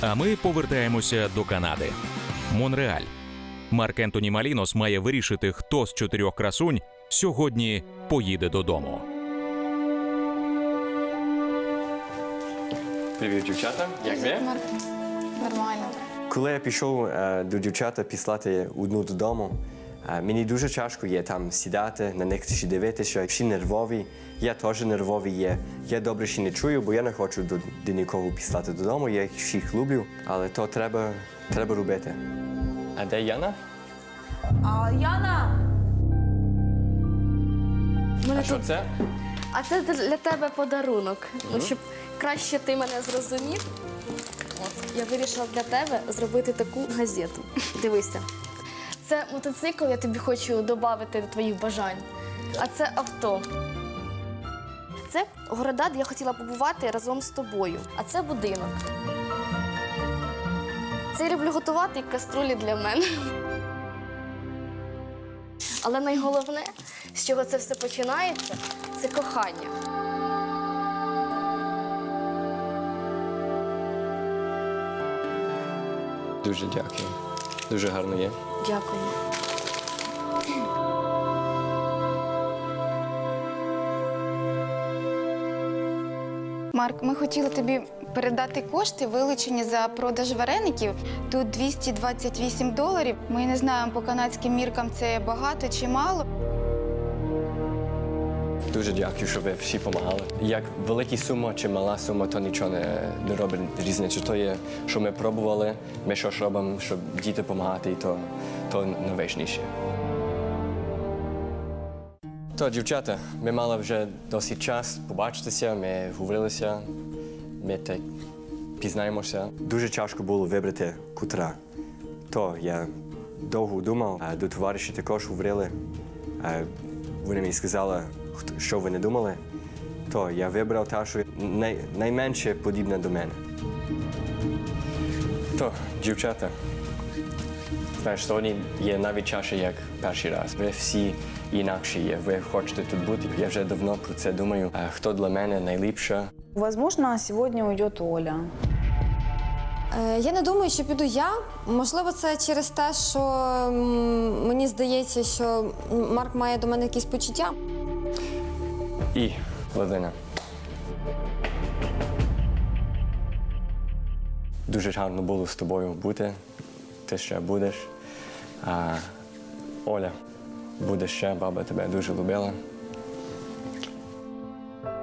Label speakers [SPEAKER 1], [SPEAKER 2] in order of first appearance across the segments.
[SPEAKER 1] А ми повертаємося до Канади. Монреаль. Марк Ентоні Малінос має вирішити, хто з чотирьох красунь сьогодні поїде додому.
[SPEAKER 2] Привіт, дівчата. Як ви?
[SPEAKER 3] Марк, нормально.
[SPEAKER 2] Коли я пішов е, до дівчата післати одну додому, мені дуже тяжко є там сідати, на них ще дивитися, всі нервові. Я теж нервовий є. Я добре ще не чую, бо я не хочу до, до нікого післати додому. Я їх всіх люблю, але то треба, треба робити. А де Яна?
[SPEAKER 4] А, Яна!
[SPEAKER 2] А що це?
[SPEAKER 3] А це для тебе подарунок. Ну, щоб краще ти мене зрозумів. От, я вирішила для тебе зробити таку газету. Дивися. Це мотоцикл, я тобі хочу додати до твоїх бажань. А це авто. Це города, де я хотіла побувати разом з тобою. А це будинок. Це я люблю готувати каструлі для мене. Але найголовне, з чого це все починається, це кохання.
[SPEAKER 2] Дуже дякую. Дуже гарно є.
[SPEAKER 3] Дякую.
[SPEAKER 4] Марк, ми хотіли тобі передати кошти, вилучені за продаж вареників. Тут 228 доларів. Ми не знаємо по канадським міркам це багато чи мало.
[SPEAKER 2] Дуже дякую, що ви всі допомагали. Як велика сума чи мала сума, то нічого не, не робить різниці. То є, що ми пробували, ми що ж робимо, щоб діти допомагати, і то, то найважніше. То, дівчата, ми мали вже досить час побачитися, ми говорилися, ми так пізнаємося. Дуже тяжко було вибрати кутра. То я довго думав, а до товаришів також говорили. Е, Вони мені сказали, що ви не думали. То я вибрав та, що най, найменше подібна до мене. То, дівчата, знаєш, сьогодні є навіть чаша, як перший раз. Ви всі інакші є. Ви хочете тут бути. Я вже давно про це думаю. А хто для мене найліпша?
[SPEAKER 5] Возможно, сегодня уйдет Оля.
[SPEAKER 6] Е, Я не думаю, що піду я. Можливо, це через те, що м, мені здається, що Марк має до мене якісь почуття.
[SPEAKER 2] І Владина. Дуже гарно було з тобою бути. Ти ще будеш. А Оля, буде ще, баба тебе дуже любила.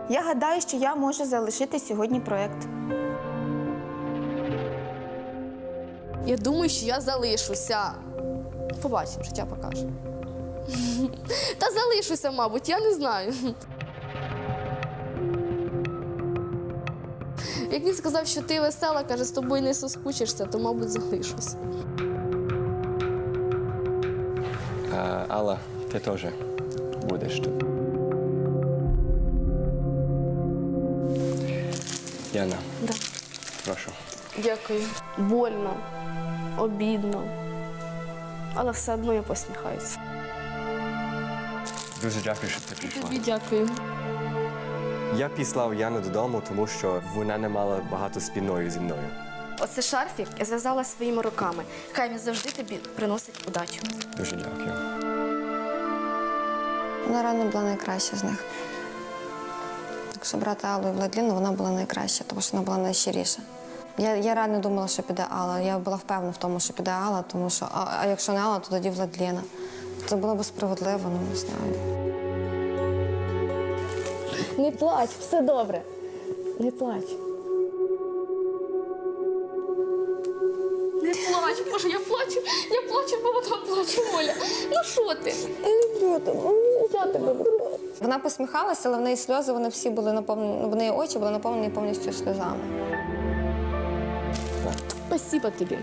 [SPEAKER 4] Я гадаю, що я можу залишити сьогодні проєкт.
[SPEAKER 3] Я думаю, що я залишуся. Побачимо, життя покаже. Та залишуся, мабуть, я не знаю. Як він сказав, що ти весела, каже, з тобою не соскучишся, то, мабуть, залишуся.
[SPEAKER 2] А, Алла, ти теж будеш тут. Яна,
[SPEAKER 3] Да.
[SPEAKER 2] прошу.
[SPEAKER 3] Дякую. Больно, обідно. Але все одно я посміхаюся.
[SPEAKER 2] Дуже дякую, що ти прийшла.
[SPEAKER 3] Тобі дякую.
[SPEAKER 2] Я післав Яну додому, тому що вона не мала багато спільної зі мною.
[SPEAKER 3] Оце шарфік я зв'язала своїми руками. Хай він завжди тобі приносить удачу.
[SPEAKER 2] Дуже дякую.
[SPEAKER 6] Вона реально була найкраща з них. Якщо брати Аллу і Владліну, вона була найкраща, тому що вона була найщиріша. Я, я реально думала, що піде Алла. Я була впевнена в тому, що піде Алла, тому що а, а якщо не Алла, то тоді Владліна. Це було б справедливо, ну не знаю.
[SPEAKER 3] Не плач, все добре. Не плач. Не плач, боже, я плачу, я плачу, бо вона плачу, Оля. Ну що ти? Я тебе люблю.
[SPEAKER 6] Вона посміхалася, але в неї сльози вони всі були наповнені, в неї очі були наповнені повністю сльозами.
[SPEAKER 3] Спасибо тобі.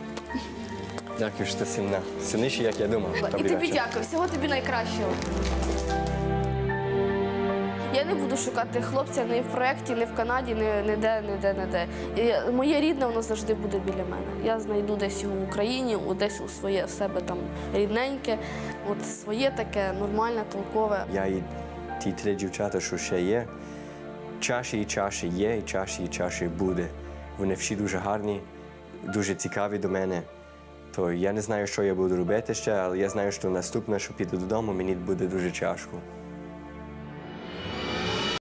[SPEAKER 2] Дякую, що ти сильна. Сильніше, як я думав.
[SPEAKER 3] І тобі дякую, всього тобі найкращого. Я не буду шукати хлопця ні в проєкті, ні в Канаді, ні, ні де, ні де, ні де. І моє рідне, воно завжди буде біля мене. Я знайду десь в Україні, десь у своє себе там рідненьке, от своє таке нормальне, толкове.
[SPEAKER 2] Я і ті три дівчата, що ще є. Чаші і чаші є, і чаші і чаші буде. Вони всі дуже гарні. дуже цікаві до мене. То я не знаю, що я буду робити ще, але я знаю, що наступне, що піду додому, мені буде дуже тяжко.